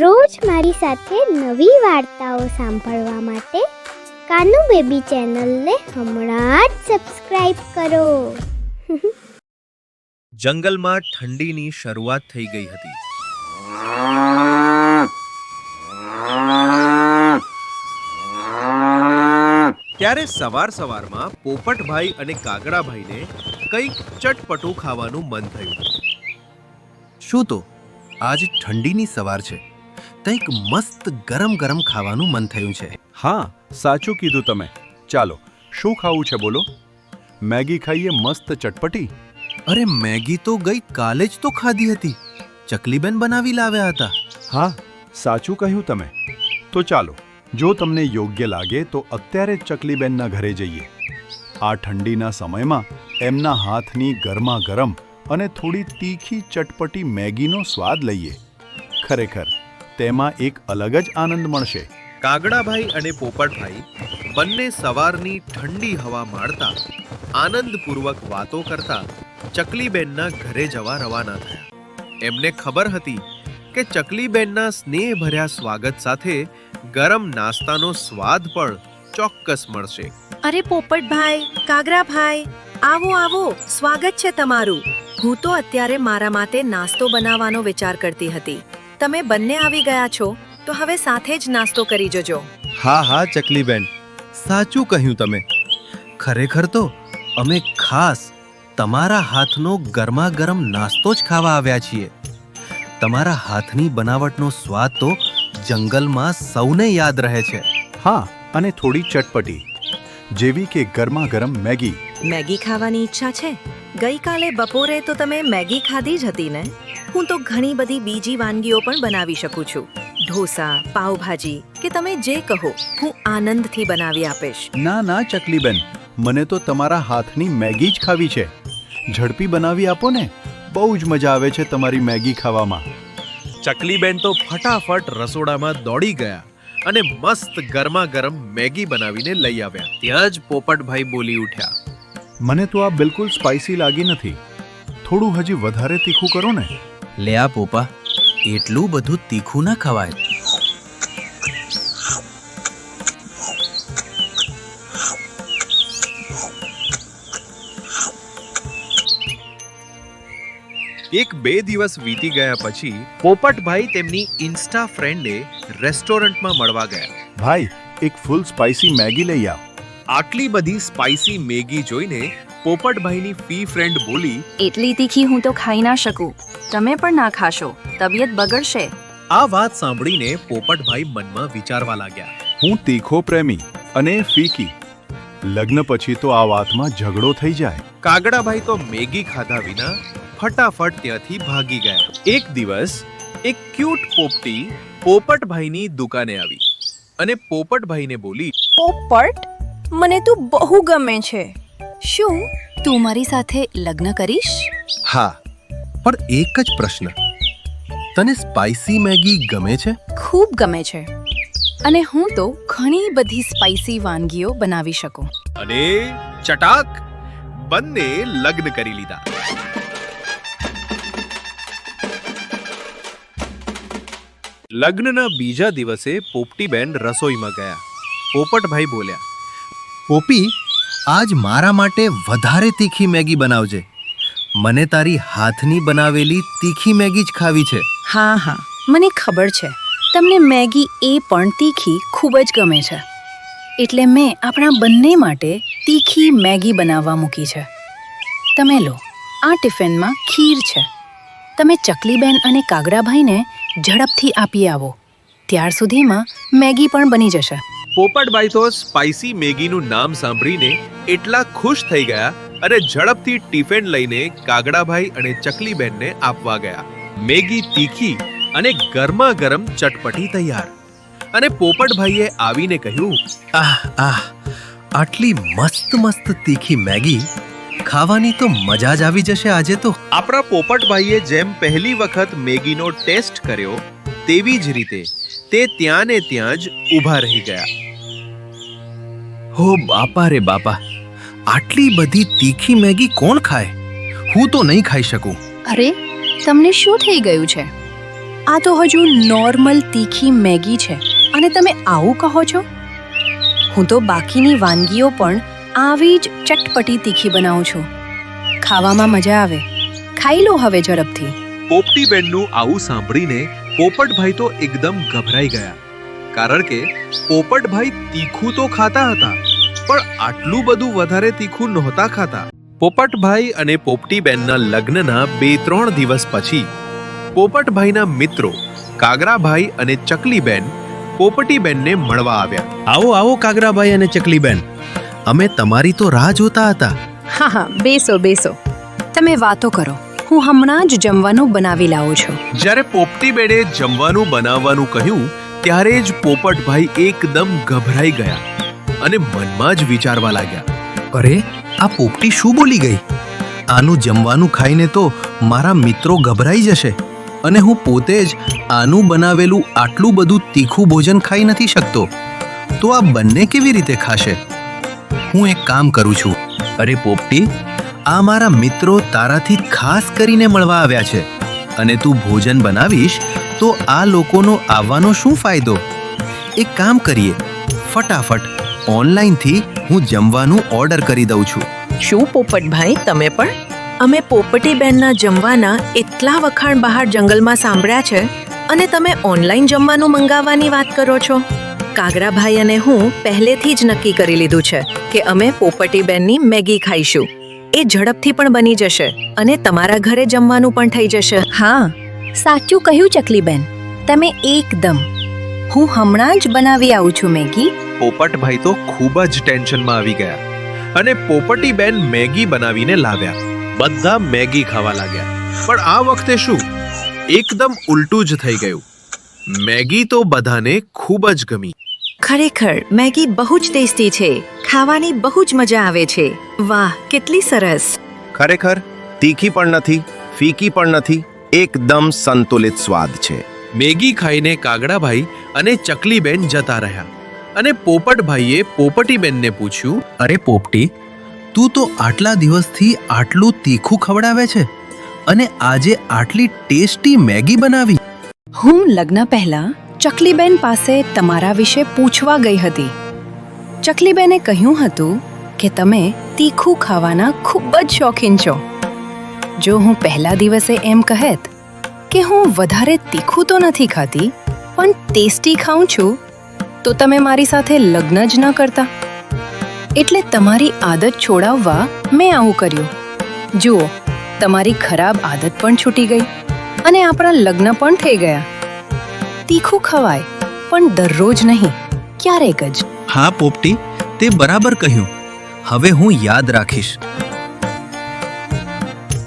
રોજ મારી સાથે નવી વાર્તાઓ સાંભળવા માટે કાનુ બેબી ચેનલને હમણાં જ સબસ્ક્રાઇબ કરો. જંગલમાં ઠંડીની શરૂઆત થઈ ગઈ હતી. ત્યારે સવાર સવારમાં પોપટભાઈ અને કાગડાભાઈને કંઈક ચટપટું ખાવાનું મન થયું. શું તો? આજ ઠંડીની સવાર છે. કંઈક મસ્ત ગરમ ગરમ ખાવાનું મન થયું છે. હા સાચું કીધું તમે. ચાલો શું ખાવું છે બોલો? મેગી ખાઈએ મસ્ત ચટપટી? અરે મેગી તો ગઈ કાલે જ તો ખાધી હતી. ચકલીબેન બનાવી લાવ્યા હતા. હા સાચું કહ્યું તમે. તો ચાલો જો તમને યોગ્ય લાગે તો અત્યારે જ ચકલીબેનના ઘરે જઈએ. આ ઠંડીના સમયમાં એમના હાથની ગરમા ગરમ અને થોડી તીખી ચટપટી મેગીનો સ્વાદ લઈએ. ખરેખર તેમાં એક અલગ જ આનંદ મળશે. કાગડાભાઈ અને પોપટભાઈ બંને સવારની ઠંડી હવા માણતા આનંદપૂર્વક વાતો કરતા ચકલીબેનના ઘરે જવા રવાના થયા. એમને ખબર હતી કે ચકલીબેનના સ્નેહભર્યા સ્વાગત સાથે ગરમ નાસ્તાનો સ્વાદ પણ ચોક્કસ મળશે. અરે પોપટભાઈ કાગરાભાઈ આવો આવો સ્વાગત છે તમારું. હું તો અત્યારે મારા માટે નાસ્તો બનાવવાનો વિચાર કરતી હતી. તમે બંને આવી ગયા છો તો હવે સાથે જ નાસ્તો કરી જજો. હા હા ચકલીબેન. સાચું કહ્યું તમે. ખરેખર તો અમે ખાસ તમારા હાથનો ગરમા ગરમ નાસ્તો જ ખાવા આવ્યા છીએ. તમારા હાથની બનાવટનો સ્વાદ તો જંગલમાં સૌને યાદ રહે છે. હા અને થોડી ચટપટી. જેવી કે ગરમા ગરમ મેગી. મેગી ખાવાની ઈચ્છા છે? ગઈકાલે બપોરે તો તમે મેગી ખાધી જ હતી ને? હું તો ઘણી બધી બીજી વાનગીઓ પણ બનાવી શકું છું. ઢોસા પાવભાજી કે તમે જે કહો હું આનંદથી બનાવી આપીશ. ના ના ચકલીબેન. મને તો તમારા હાથની મેગી જ ખાવી છે. ઝડપી બનાવી આપો ને. બહુ જ મજા આવે છે તમારી મેગી ખાવામાં. ચકલીબેન તો ફટાફટ રસોડામાં દોડી ગયા અને મસ્ત ગરમા ગરમ મેગી બનાવીને લઈ આવ્યા. ત્યાં જ પોપટભાઈ બોલી ઉઠ્યા. મને તો આ બિલકુલ સ્પાઇસી લાગી નથી. થોડું હજી વધારે તીખું કરો ને. લે આ પોપા એટલું બધું તીખું ના ખવાય. એક બે દિવસ વીતી ગયા પછી પોપટભાઈ તેમની ઇન્સ્ટા ફ્રેન્ડે રેસ્ટોરન્ટમાં મળવા ગયા. ભાઈ એક ફૂલ સ્પાઇસી મેગી લઈ આવ. આટલી બધી સ્પાઇસી મેગી જોઈને પોપટભાઈની ફી ફ્રેન્ડ બોલી એટલી તીખી હું તો ખાઈ ના શકું. તમે પણ ના ખાશો. તબિયત બગડશે. આ વાત સાંભળીને પોપટભાઈ મનમાં વિચારવા લાગ્યા. હું તીખો પ્રેમી અને ફીકી. લગ્ન પછી તો આ વાતમાં ઝઘડો થઈ જાય. કાગડાભાઈ તો મેગી ખાધા વિના ફટાફટ ત્યાંથી ભાગી ગયા. એક દિવસ એક ક્યુટ પોપટી પોપટભાઈની દુકાને આવી અને પોપટભાઈને બોલી પોપટ? મને તું બહુ ગમે છે. શું તું મારી સાથે લગ્ન કરીશ? હા પણ એક જ પ્રશ્ન. તને સ્પાઇસી મેગી ગમે છે? ખૂબ ગમે છે. અને હું તો ઘણી બધી સ્પાઇસી વાનગીઓ બનાવી શકું. અને ચટાક બંને લગ્ન કરી લીધા. લગ્નના બીજા દિવસે પોપટીબેન રસોઈમાં ગયા. પોપટભાઈ બોલ્યા પોપી આજ મારા માટે વધારે તીખી મેગી બનાવજે. મને તારી હાથની બનાવેલી તીખી મેગી જ ખાવી છે. હા હા. મને ખબર છે. તમને મેગી એ પણ તીખી ખૂબ જ ગમે છે. એટલે મેં આપણા બંને માટે તીખી મેગી બનાવવા મૂકી છે. તમે લો, આ ટિફિનમાં ખીર છે. તમે ચકલીબેન અને કાગડાભાઈને ઝડપથી આપી આવો. ત્યાર સુધીમાં મેગી પણ બની જશે. પોપટભાઈ તો સ્પાઇસી મેગીનું નામ સાંભળીને એટલા ખુશ થઈ ગયા અને ઝડપથી ટિફિન લઈને કાગડાભાઈ અને ચકલીબેનને આપવા ગયા. મેગી તીખી અને ગરમા ગરમ ચટપટી તૈયાર. અને પોપટભાઈએ આવીને કહ્યું, આહ આહ, આટલી મસ્ત મસ્ત તીખી મેગી ખાવાની તો મજા જ આવી જશે આજે તો. આપણા પોપટભાઈએ જેમ પહેલી વખત મેગીનો ટેસ્ટ કર્યો, તેવી જ રીતે તે ત્યાં ને ત્યાં જ ઊભા રહી ગયા. હો બાપા રે બાપા આટલી બધી તીખી મેગી કોણ ખાય? હું તો નહીં ખાઈ શકું. અરે તમને શું થઈ ગયું છે? આ તો હજુ નોર્મલ તીખી મેગી છે. અને તમે આવું કહો છો? હું તો બાકીની વાનગીઓ પણ આવી જ ચટપટી તીખી બનાવું છું. ખાવામાં મજા આવે. ખાઈ લો હવે ઝડપથી. પોપટીબેનનું આવું સાંભળીને પોપટભાઈ તો એકદમ ગભરાઈ ગયા. કારણ કે પોપટભાઈ તીખું તો ખાતા હતા પણ આટલું બધું વધારે તીખું નહોતા ખાતા. પોપટભાઈ અને પોપટીબેનના લગ્નના બે ત્રણ દિવસ પછી પોપટભાઈના મિત્રો કાગરાભાઈ અને ચકલીબેન પોપટીબેનને મળવા આવ્યા. આવો આવો કાગરાભાઈ અને ચકલીબેન અમે તમારી તો રાહ જોતા હતા. હા હા બેસો બેસો. તમે વાતો કરો. હું હમણાં જ જમવાનું બનાવી લાવું છું. જ્યારે પોપટીબેને જમવાનું બનાવવાનું કહ્યું ત્યારે જ પોપટભાઈ એકદમ ગભરાઈ ગયા અને મનમાં જ વિચારવા લાગ્યા, અરે, આ પોપટી શું બોલી ગઈ? આનું જમવાનું ખાઈને તો મારા મિત્રો ગભરાઈ જશે અને હું પોતે જ આનું બનાવેલું આટલું બધું તીખું ભોજન ખાઈ નથી શકતો. તો આ બંને કેવી રીતે ખાશે? હું એક કામ કરું છું. અરે, પોપટી, આ મારા મિત્રો તારાથી ખાસ કરીને મળવા આવ્યા છે અને તું ભોજન બનાવીશ તો આ લોકોનો આવવાનો શું ફાયદો? એક કામ કરીએ. ફટાફટ ઓનલાઈનથી હું જમવાનું ઓર્ડર કરી દઉં છું. શું પોપટભાઈ તમે પણ? અમે પોપટીબેનના જમવાના એટલા વખાણ બહાર જંગલમાં સાંભળ્યા છે અને તમે ઓનલાઈન જમવાનું મંગાવવાની વાત કરો છો. કાગરાભાઈ અને હું પહેલેથી જ નક્કી કરી લીધું છે કે અમે પોપટીબેનની મેગી ખાઈશું. એ ઝડપથી પણ બની જશે અને તમારા ઘરે જમવાનું પણ થઈ જશે. હા સાચું કહ્યું ચકલીબેન તમે એકદમ. હું હમણાં જ બનાવી આવું છું મેગી. પોપટભાઈ તો ખૂબ જ ટેન્શનમાં આવી ગયા અને પોપટીબેન મેગી બનાવીને લાવ્યા. બધા મેગી ખાવા લાગ્યા. પણ આ વખતે શું? એકદમ ઉલટું જ થઈ ગયું. મેગી તો બધાને ખૂબ જ ગમી. ખરેખર મેગી બહુ જ ટેસ્ટી છે. ખાવાની બહુ જ મજા આવે છે. વાહ કેટલી સરસ. ખરેખર તીખી પણ નથી ફીકી પણ નથી. એકદમ સંતુલિત સ્વાદ છે. મેગી ખાઈને કાગડાભાઈ અને ચકલીબેન જતા રહ્યા. અને પોપટભાઈએ પોપટીબેનને પૂછ્યું અરે પોપટી તું તો આટલા દિવસથી આટલું તીખું ખવડાવે છે અને આજે આટલી ટેસ્ટી મેગી બનાવી. હું લગ્ન પહેલા ચકલીબેન પાસે તમારા વિશે પૂછવા ગઈ હતી. ચકલીબેને કહ્યું હતું કે તમે તીખું ખાવાના ખૂબ જ શોખીન છો. જો હું પહેલા દિવસે એમ કહેત કે હું વધારે તીખું તો નથી ખાતી, પણ ટેસ્ટી ખાઉં છું, તો તમે મારી સાથે લગ્ન જ ન કરતા. એટલે તમારી આદત છોડાવવા મેં આવું કર્યું. જુઓ, તમારી ખરાબ આદત પણ છૂટી ગઈ અને આપણા લગ્ન પણ થઈ ગયા. તીખું ખવાય, પણ દરરોજ નહીં, ક્યારેક જ. હા, પોપટી, તે બરાબર કહ્યું. હવે હું યાદ રાખીશ.